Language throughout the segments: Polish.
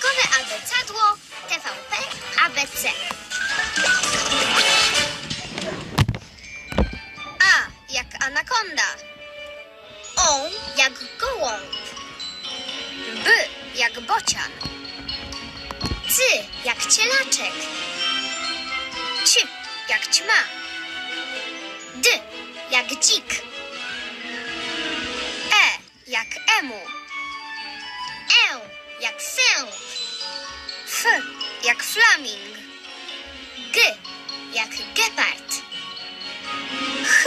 Bajkowe abecadło TVP ABC. A jak anakonda. O jak gołąb. B jak bocian. C jak cielaczek. C jak ćma. D jak dzik. E jak emu. E jak sęp. F jak flaming. G jak gepard. Ch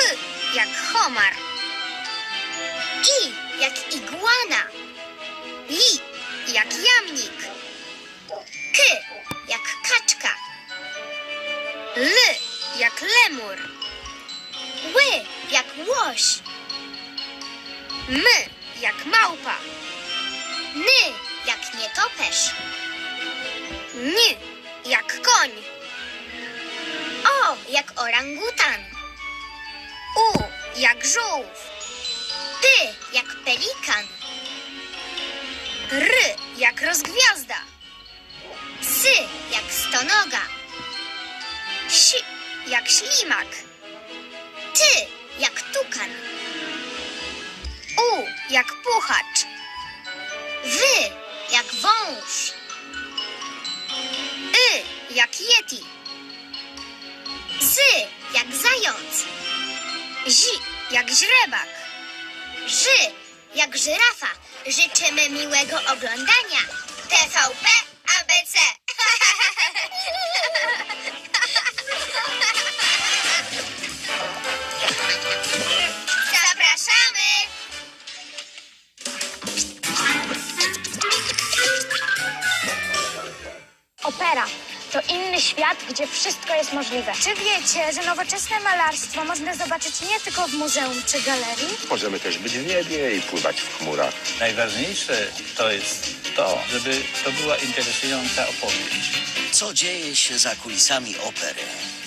jak homar. I jak iguana. I jak jamnik. K jak kaczka. L jak lemur. Ły jak łoś. M jak małpa. N jak nietoperz. N jak koń. O jak orangutan. U jak żółw. P jak pelikan. R jak rozgwiazda. S jak stonoga. Ś jak ślimak. T jak tukan. U jak puchacz. W jak yeti. Z jak zając. Zi jak źrebak. Ży jak żyrafa. Życzymy miłego oglądania. TVP to inny świat, gdzie wszystko jest możliwe. Czy wiecie, że nowoczesne malarstwo można zobaczyć nie tylko w muzeum czy galerii? Możemy też być w niebie i pływać w chmurach. Najważniejsze to jest to, żeby to była interesująca opowieść. Co dzieje się za kulisami opery?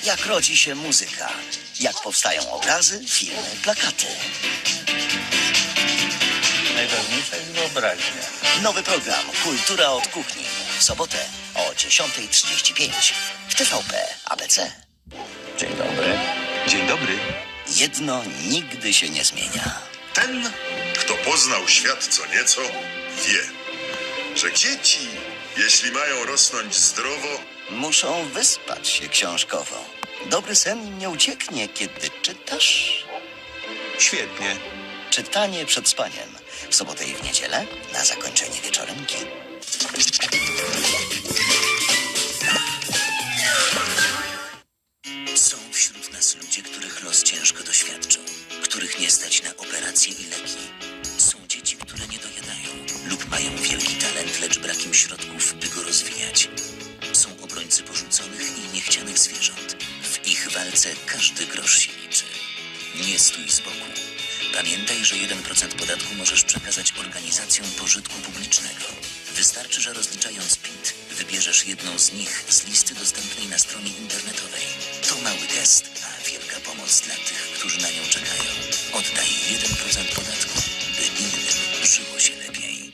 Jak rodzi się muzyka? Jak powstają obrazy, filmy, plakaty? Najważniejsza jest wyobraźnia. Nowy program Kultura od kuchni. W sobotę 10.35 w TVP ABC. Dzień dobry. Dzień dobry. Jedno nigdy się nie zmienia. Ten, kto poznał świat co nieco, wie, że dzieci, jeśli mają rosnąć zdrowo, Muszą wyspać się książkowo. Dobry sen im nie ucieknie, kiedy czytasz. Świetnie. Czytanie przed spaniem. W sobotę i w niedzielę na zakończenie wieczorynki. Są wśród nas ludzie, których los ciężko doświadczą, których nie stać na operacje i leki. Są dzieci, które nie dojadają lub mają wielki talent, lecz brak im środków, by go rozwijać. Są obrońcy porzuconych i niechcianych zwierząt. W ich walce każdy grosz się liczy. Nie stój z boku. Pamiętaj, że 1% podatku możesz przekazać organizacjom pożytku publicznego. Wystarczy, że rozliczając PIT, wybierzesz jedną z nich z listy dostępnej na stronie internetowej. To mały gest, a wielka pomoc dla tych, którzy na nią czekają. Oddaj 1% podatku, by innym żyło się lepiej.